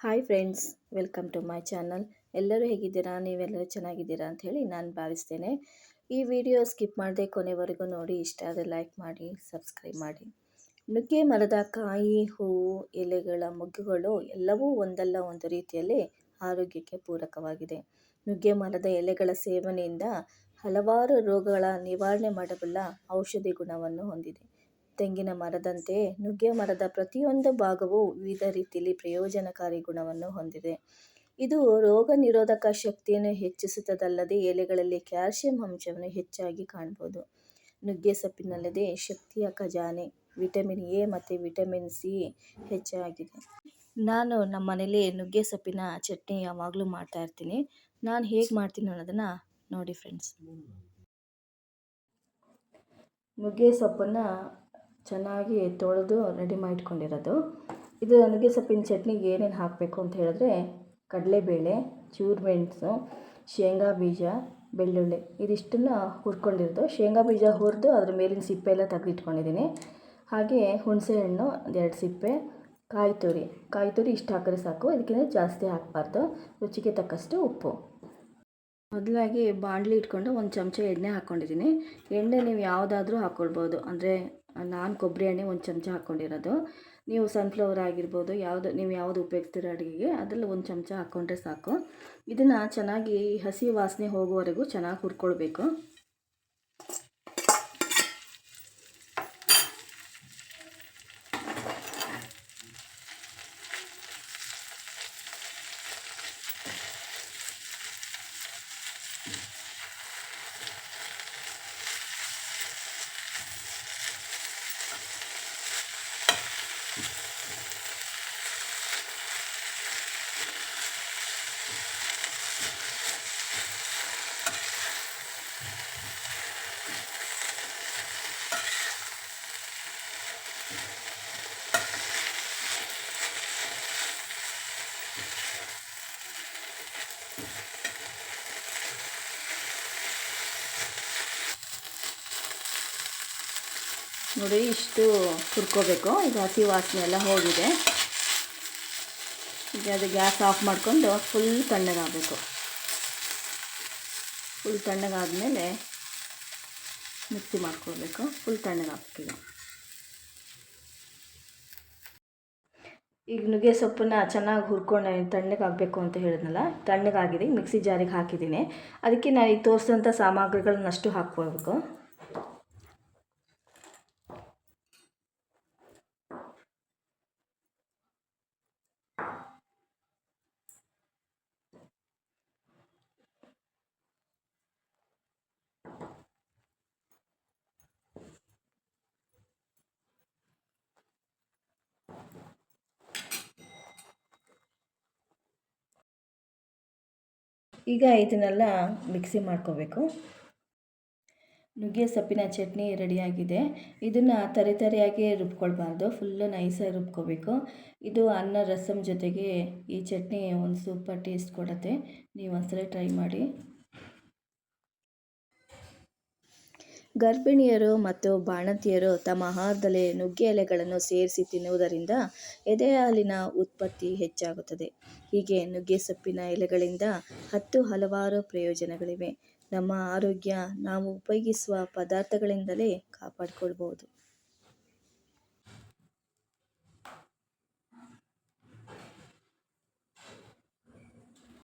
Hi friends, welcome to my channel. ಎಲ್ಲರೂ ಹೇಗಿದ್ದೀರಾ? ನೀವೆಲ್ಲರೂ ಚೆನ್ನಾಗಿದ್ದೀರಾ ಅಂತ ಹೇಳಿ ನಾನು ಭಾವಿಸ್ತೇನೆ. ಈ ವಿಡಿಯೋ ಸ್ಕಿಪ್ ಮಾಡದೆ ಕೊನೆವರೆಗೂ ನೋಡಿ. ಇಷ್ಟ ಆದರೆ ಲೈಕ್ ಮಾಡಿ, ಸಬ್ಸ್ಕ್ರೈಬ್ ಮಾಡಿ. ನುಗ್ಗೆ ಮರದ ಕಾಯಿ, ಹೂವು, ಎಲೆಗಳ ಮೊಗ್ಗುಗಳು ಎಲ್ಲವೂ ಒಂದಲ್ಲ ಒಂದು ರೀತಿಯಲ್ಲಿ ಆರೋಗ್ಯಕ್ಕೆ ಪೂರಕವಾಗಿದೆ. ನುಗ್ಗೆ ಮರದ ಎಲೆಗಳ ಸೇವನೆಯಿಂದ ಹಲವಾರು ರೋಗಗಳ ನಿವಾರಣೆ ಮಾಡಬಲ್ಲ ಔಷಧಿ ಗುಣವನ್ನು ಹೊಂದಿದೆ. ತೆಂಗಿನ ಮರದಂತೆ ನುಗ್ಗೆ ಮರದ ಪ್ರತಿಯೊಂದು ಭಾಗವು ವಿವಿಧ ರೀತಿಯಲ್ಲಿ ಪ್ರಯೋಜನಕಾರಿ ಗುಣವನ್ನು ಹೊಂದಿದೆ. ಇದು ರೋಗ ನಿರೋಧಕ ಶಕ್ತಿಯನ್ನು ಹೆಚ್ಚಿಸುತ್ತದಲ್ಲದೆ ಎಲೆಗಳಲ್ಲಿ ಕ್ಯಾಲ್ಸಿಯಂ ಅಂಶವನ್ನು ಹೆಚ್ಚಾಗಿ ಕಾಣ್ಬೋದು. ನುಗ್ಗೆ ಸೊಪ್ಪಿನಲ್ಲದೆ ಶಕ್ತಿಯ ಖಜಾನೆ, ವಿಟಮಿನ್ ಎ ಮತ್ತು ವಿಟಮಿನ್ ಸಿ ಹೆಚ್ಚಾಗಿದೆ. ನಾನು ನಮ್ಮ ಮನೇಲಿ ನುಗ್ಗೆ ಸೊಪ್ಪಿನ ಚಟ್ನಿ ಯಾವಾಗಲೂ ಮಾಡ್ತಾ ಇರ್ತೀನಿ. ನಾನು ಹೇಗೆ ಮಾಡ್ತೀನಿ ಅನ್ನೋದನ್ನು ನೋಡಿ ಫ್ರೆಂಡ್ಸ್ ನುಗ್ಗೆ ಸೊಪ್ಪನ್ನು ಚೆನ್ನಾಗಿ ತೊಳೆದು ರೆಡಿ ಮಾಡಿಟ್ಕೊಂಡಿರೋದು ಇದು ನನಗೆ ಸೊಪ್ಪಿನ ಚಟ್ನಿಗೆ ಏನೇನು ಹಾಕಬೇಕು ಅಂತ ಹೇಳಿದ್ರೆ ಕಡಲೆಬೇಳೆ ಚೂರು ಮೆಣಸು ಶೇಂಗಾ ಬೀಜ, ಬೆಳ್ಳುಳ್ಳಿ ಇದಿಷ್ಟನ್ನು ಹುರ್ಕೊಂಡಿರೋದು. ಶೇಂಗಾ ಬೀಜ ಹುರಿದು ಅದ್ರ ಮೇಲಿನ ಸಿಪ್ಪೆ ಎಲ್ಲ ತೆಗೆದಿಟ್ಕೊಂಡಿದ್ದೀನಿ. ಹಾಗೆ ಹುಣಸೆಹಣ್ಣು ಎರಡು ಸಿಪ್ಪೆ, ಕಾಯಿ ತುರಿ. ಕಾಯಿ ತುರಿ ಇಷ್ಟು ಹಾಕಿದ್ರೆ ಸಾಕು, ಇದಕ್ಕಿಂತ ಜಾಸ್ತಿ ಹಾಕಬಾರ್ದು. ರುಚಿಗೆ ತಕ್ಕಷ್ಟು ಉಪ್ಪು. ಮೊದಲಾಗಿ ಬಾಣಲಿ ಇಟ್ಕೊಂಡು ಒಂದು ಚಮಚ ಎಣ್ಣೆ ಹಾಕ್ಕೊಂಡಿದ್ದೀನಿ ಎಣ್ಣೆ ನೀವು ಯಾವುದಾದ್ರೂ ಹಾಕ್ಕೊಳ್ಬೋದು ಅಂದರೆ ನಾನು ಕೊಬ್ಬರಿ ಎಣ್ಣೆ ಒಂದು ಚಮಚ ಹಾಕ್ಕೊಂಡಿರೋದು ನೀವು ಸನ್ಫ್ಲವರ್ ಆಗಿರ್ಬೋದು, ಯಾವುದು, ನೀವು ಯಾವುದು ಉಪಯೋಗಿಸ್ತೀರ ಅಡುಗೆಗೆ, ಅದರಲ್ಲಿ ಒಂದು ಚಮಚ ಹಾಕ್ಕೊಂಡ್ರೆ ಸಾಕು. ಇದನ್ನು ಚೆನ್ನಾಗಿ ಹಸಿ ವಾಸನೆ ಹೋಗುವವರೆಗೂ ಚೆನ್ನಾಗಿ ಹುರ್ಕೊಳ್ಬೇಕು. ನೋಡಿ, ಇಷ್ಟು ಹುರ್ಕೋಬೇಕು. ಈಗ ಹಸಿ ವಾಸನೆ ಎಲ್ಲ ಹೋಗಿದೆ. ಈಗ ಅದು ಗ್ಯಾಸ್ ಆಫ್ ಮಾಡಿಕೊಂಡು ಫುಲ್ ತಣ್ಣಗಾಗಬೇಕು. ಫುಲ್ ತಣ್ಣಗಾದಮೇಲೆ ಮಿಕ್ಸಿ ಮಾಡ್ಕೊಳ್ಬೇಕು. ಫುಲ್ ತಣ್ಣಗಾಗ್ಬೇಕು ಈಗ ನುಗ್ಗೆ ಸೊಪ್ಪನ್ನ ಚೆನ್ನಾಗಿ ಹುರ್ಕೊಂಡು ತಣ್ಣಗಾಗಬೇಕು ಅಂತ ಹೇಳಿದ್ನಲ್ಲ, ತಣ್ಣಗಾಗಿದೆ, ಮಿಕ್ಸಿ ಜಾರಿಗೆ ಹಾಕಿದ್ದೀನಿ. ಅದಕ್ಕೆ ನಾನು ಈಗ ತೋರಿಸಿದಂಥ ಸಾಮಗ್ರಿಗಳನ್ನಷ್ಟು ಹಾಕ್ಕೊಳ್ಬೇಕು. ಈಗ ಇದನ್ನೆಲ್ಲ ಮಿಕ್ಸಿ ಮಾಡ್ಕೋಬೇಕು. ನುಗ್ಗೆ ಸೊಪ್ಪಿನ ಚಟ್ನಿ ರೆಡಿಯಾಗಿದೆ. ಇದನ್ನು ತರಿ ತರಿಯಾಗಿ ರುಬ್ಕೊಳ್ಬಾರ್ದು. ಫುಲ್ಲು ನೈಸಾಗಿ ರುಬ್ಕೋಬೇಕು. ಇದು ಅನ್ನ ರಸಮ್ ಜೊತೆಗೆ ಈ ಚಟ್ನಿ ಒಂದು ಸೂಪರ್ ಟೇಸ್ಟ್ ಕೊಡುತ್ತೆ. ನೀವು ಒಂದ್ಸಲ ಟ್ರೈ ಮಾಡಿ. ಗರ್ಭಿಣಿಯರು ಮತ್ತು ಬಾಣಂತಿಯರು ತಮ್ಮ ಆಹಾರದಲ್ಲಿ ನುಗ್ಗೆ ಎಲೆಗಳನ್ನು ಸೇರಿಸಿ ತಿನ್ನುವುದರಿಂದ ಎದೆ ಹಾಲಿನ ಉತ್ಪತ್ತಿ ಹೆಚ್ಚಾಗುತ್ತದೆ. ಹೀಗೆ ನುಗ್ಗೆ ಸೊಪ್ಪಿನ ಎಲೆಗಳಿಂದ ಹತ್ತು ಹಲವಾರು ಪ್ರಯೋಜನಗಳಿವೆ. ನಮ್ಮ ಆರೋಗ್ಯ ನಾವು ಉಪಯೋಗಿಸುವ ಪದಾರ್ಥಗಳಿಂದಲೇ ಕಾಪಾಡಿಕೊಳ್ಬೋದು